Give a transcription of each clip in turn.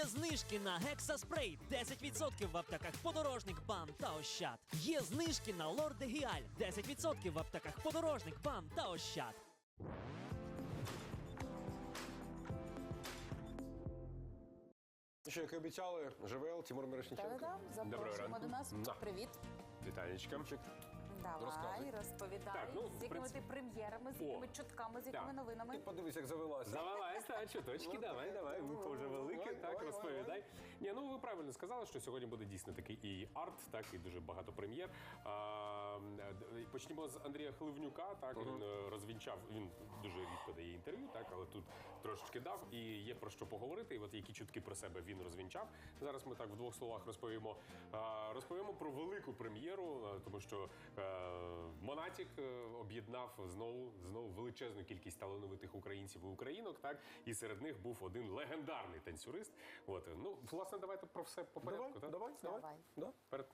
Є знижки на гексаспрей 10% в аптеках подорожник БАМ та Ощад. Є знижки на Лорде Гіаль 10% в аптеках подорожник БАМ та Ощад. Що, як і обіцяли, ЖВЛ, Тимур Мирошниченко. Та-да-да, запрошуємо ранку. до нас. Муа. Привіт. Вітанечка. Давай, Розказуй. розповідай, Так, ну, з якими принципі- ти прем'єрами, з О, якими чутками, з якими так. новинами. Ти подивись, як завелася. Та чуточки, Ну, давай, давай. Вухо вже велике, так розповідай. Ні, ну ви правильно сказали, що сьогодні буде дійсно такий і арт, так і дуже багато прем'єр. А, почнімо з Андрія Хливнюка. Так він е, розвінчав. Він дуже рідко дає інтерв'ю, так але тут трошечки дав. І є про що поговорити. І от які чутки про себе він розвінчав. Зараз ми так в двох словах розповімо. А, розповімо про велику прем'єру, е, тому що е, Монатік об'єднав знову знову величезну кількість талановитих українців і українок. Так і серед них був один легендарний танцюрист. От ну власне, давайте про все по порядку. Давай, так? давай, давай. Давай. Да? Перед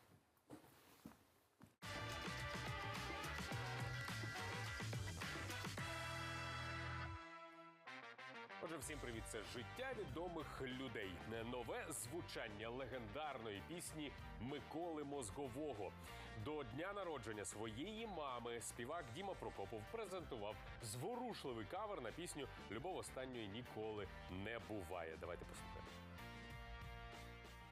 Отже, всім привіт! Це життя відомих людей. Нове звучання легендарної пісні Миколи Мозгового. До дня народження своєї мами співак Діма Прокопов презентував зворушливий кавер на пісню Любов останньої ніколи не буває. Давайте послухаємо.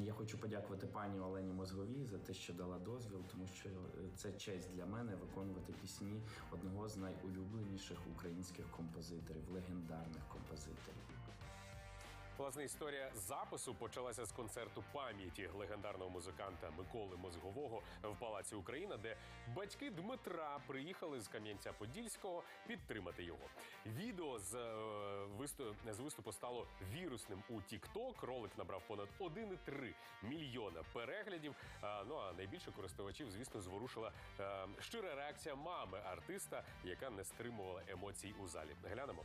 Я хочу подякувати пані Олені Мозговій за те, що дала дозвіл, тому що е, це честь для мене виконувати пісні одного з найулюбленіших українських композиторів, легендарних композиторів. Власне, історія запису почалася з концерту пам'яті легендарного музиканта Миколи Мозгового в Палаці Україна, де батьки Дмитра приїхали з Кам'янця-Подільського підтримати його. Відео з, е, висту... з виступу стало вірусним у TikTok. Ролик набрав понад 1,3 мільйона переглядів. А, ну а найбільше користувачів, звісно, зворушила е, щира реакція мами артиста, яка не стримувала емоцій у залі. Глянемо.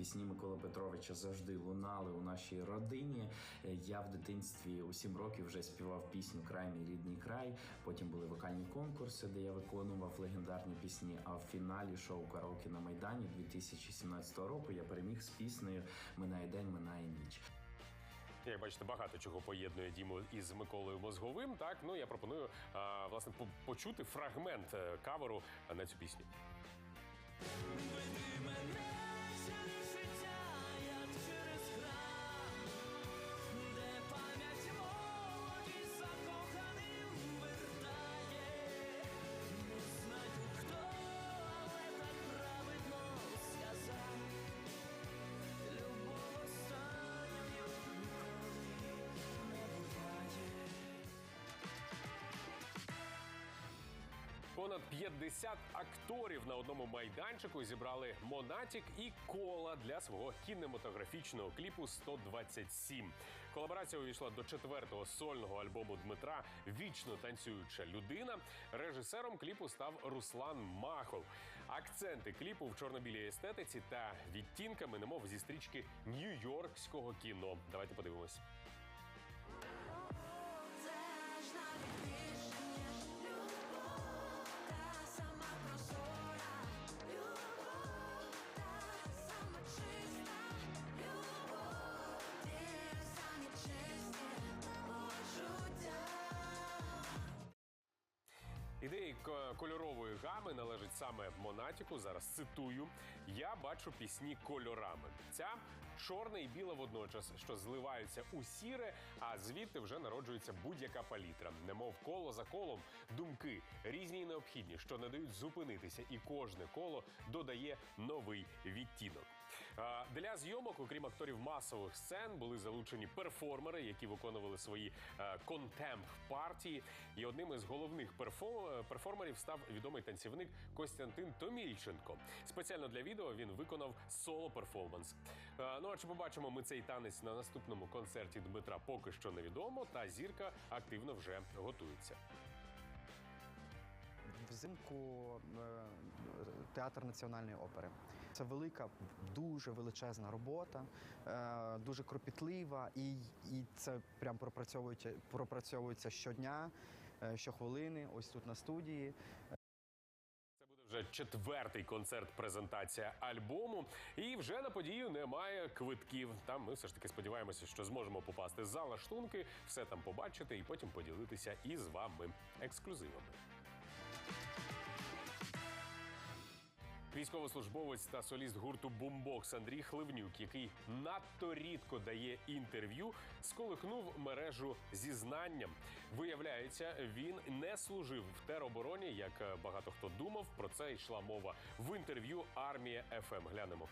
Пісні Миколи Петровича завжди лунали у нашій родині. Е, Я в дитинстві у сім років вже співав пісню Край мій рідний край. Потім були вокальні конкурси, де я виконував легендарні пісні. А в фіналі шоу Караоке на Майдані 2017 року я переміг з піснею Минає день, минає ніч. Як бачите, багато чого поєднує Діму із Миколою Мозговим. Так, ну я пропоную а, власне почути фрагмент е, каверу на цю пісню. Понад 50 акторів на одному майданчику зібрали Монатік і кола для свого кінематографічного кліпу 127. Колаборація увійшла до четвертого сольного альбому Дмитра Вічно танцююча людина. Режисером кліпу став Руслан Махов. Акценти кліпу в чорно-білій естетиці та відтінками, немов зі стрічки нью-йоркського кіно. Давайте подивимось. Ідеї кольорової гами належить саме Монатіку. Зараз цитую: я бачу пісні кольорами. Ця чорна і біла водночас, що зливаються у сіре, а звідти вже народжується будь-яка палітра. Немов коло за колом, думки різні і необхідні, що не дають зупинитися, і кожне коло додає новий відтінок. Для зйомок, окрім акторів масових сцен, були залучені перформери, які виконували свої е, контемп партії. І одним із головних перфо- перформерів став відомий танцівник Костянтин Томільченко. Спеціально для відео він виконав соло перформанс. Е, Ну а чи побачимо ми цей танець на наступному концерті Дмитра поки що невідомо. Та зірка активно вже готується. Взимку е, театр національної опери. Це велика, дуже величезна робота, е, дуже кропітлива, і, і це прям пропрацьовується, пропрацьовується щодня, е, щохвилини, ось тут на студії. Це буде вже четвертий концерт презентація альбому, і вже на подію немає квитків. Там ми все ж таки сподіваємося, що зможемо попасти за лаштунки, все там побачити і потім поділитися із вами ексклюзивами. Військовослужбовець та соліст гурту Бумбокс Андрій Хливнюк, який надто рідко дає інтерв'ю, сколихнув мережу зізнанням. Виявляється, він не служив в теробороні, як е, багато хто думав. Про це йшла мова в інтерв'ю Армія ФМ. Глянемо.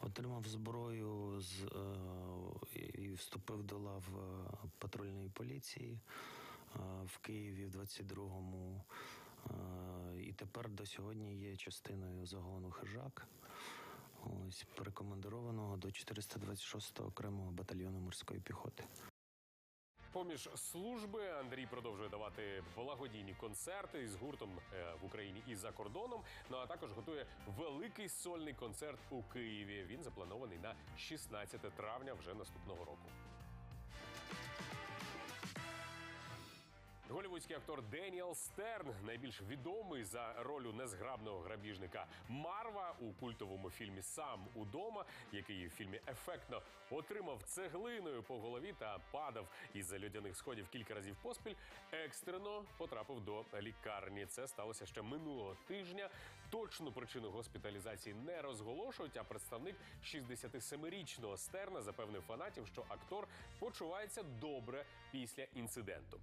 Отримав зброю з, е, і вступив до лав е, патрульної поліції е, в Києві в 22-му. Е, і тепер до сьогодні є частиною загону хижак. Ось перекомандированого до 426-го окремого батальйону морської піхоти. Поміж служби Андрій продовжує давати благодійні концерти з гуртом е, в Україні і за кордоном. Ну а також готує великий сольний концерт у Києві. Він запланований на 16 травня вже наступного року. Голівудський актор Деніел Стерн, найбільш відомий за ролю незграбного грабіжника Марва у культовому фільмі Сам удома, який в фільмі ефектно отримав цеглиною по голові та падав із льодяних сходів кілька разів поспіль. Екстрено потрапив до лікарні. Це сталося ще минулого тижня. Точну причину госпіталізації не розголошують. А представник 67-річного Стерна запевнив фанатів, що актор почувається добре після інциденту.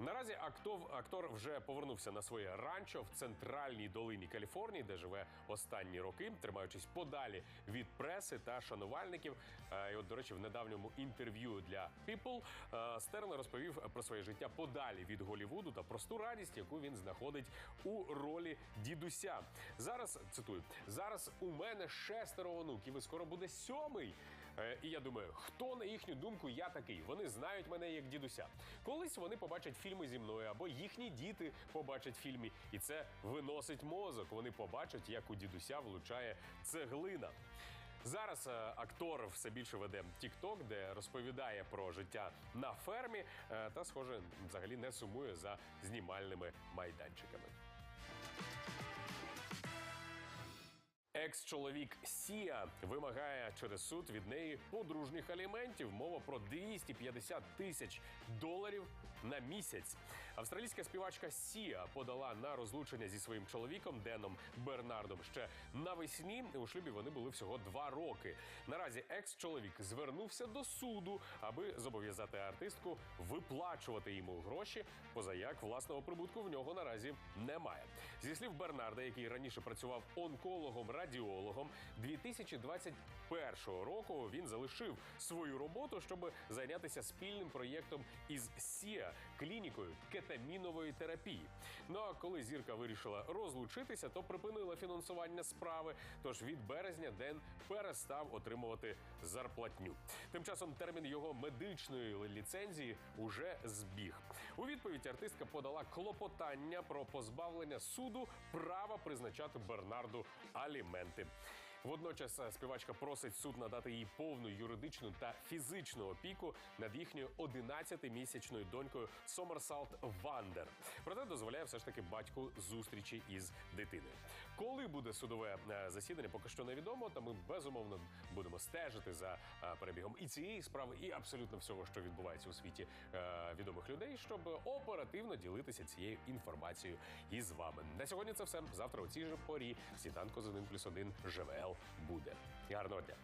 Наразі актов, актор вже повернувся на своє ранчо в центральній долині Каліфорнії, де живе останні роки, тримаючись подалі від преси та шанувальників. Е, І от, до речі, в недавньому інтерв'ю для People е, Стерн розповів про своє життя подалі від Голівуду та просту радість, яку він знаходить у ролі дідуся. Зараз цитую: зараз у мене шестеро онуків, і скоро буде сьомий. Е, І я думаю, хто на їхню думку я такий? Вони знають мене як дідуся. Колись вони побачать фільми зі мною, або їхні діти побачать фільми, і це виносить мозок. Вони побачать, як у дідуся влучає цеглина. Зараз е, актор все більше веде TikTok, де розповідає про життя на фермі, е, та, схоже, взагалі не сумує за знімальними майданчиками. Екс-чоловік Сія вимагає через суд від неї подружніх аліментів. Мова про 250 тисяч доларів на місяць. Австралійська співачка Сія подала на розлучення зі своїм чоловіком Деном Бернардом. Ще навесні у шлюбі вони були всього два роки. Наразі екс-чоловік звернувся до суду, аби зобов'язати артистку виплачувати йому гроші. Позаяк власного прибутку в нього наразі немає. Зі слів Бернарда, який раніше працював онкологом радіологом, 2021 року він залишив свою роботу, щоб зайнятися спільним проєктом із Сія клінікою кетамінової терапії. Ну а коли зірка вирішила розлучитися, то припинила фінансування справи. Тож від березня Ден перестав отримувати зарплатню. Тим часом термін його медичної ліцензії уже збіг. У відповідь артистка подала клопотання про позбавлення суду права призначати Бернарду аліменти. Водночас е, співачка просить суд надати їй повну юридичну та фізичну опіку над їхньою 11-місячною донькою Сомерсалт Вандер. Проте дозволяє все ж таки батьку зустрічі із дитиною. Коли буде судове е, засідання, поки що невідомо. Та ми безумовно будемо стежити за е, перебігом і цієї справи, і абсолютно всього, що відбувається у світі відомих людей, щоб оперативно ділитися цією інформацією із вами. На сьогодні це все. Завтра у цій же порі сніданку з 1 плюс 1 ЖВЛ буде. Гарного дня.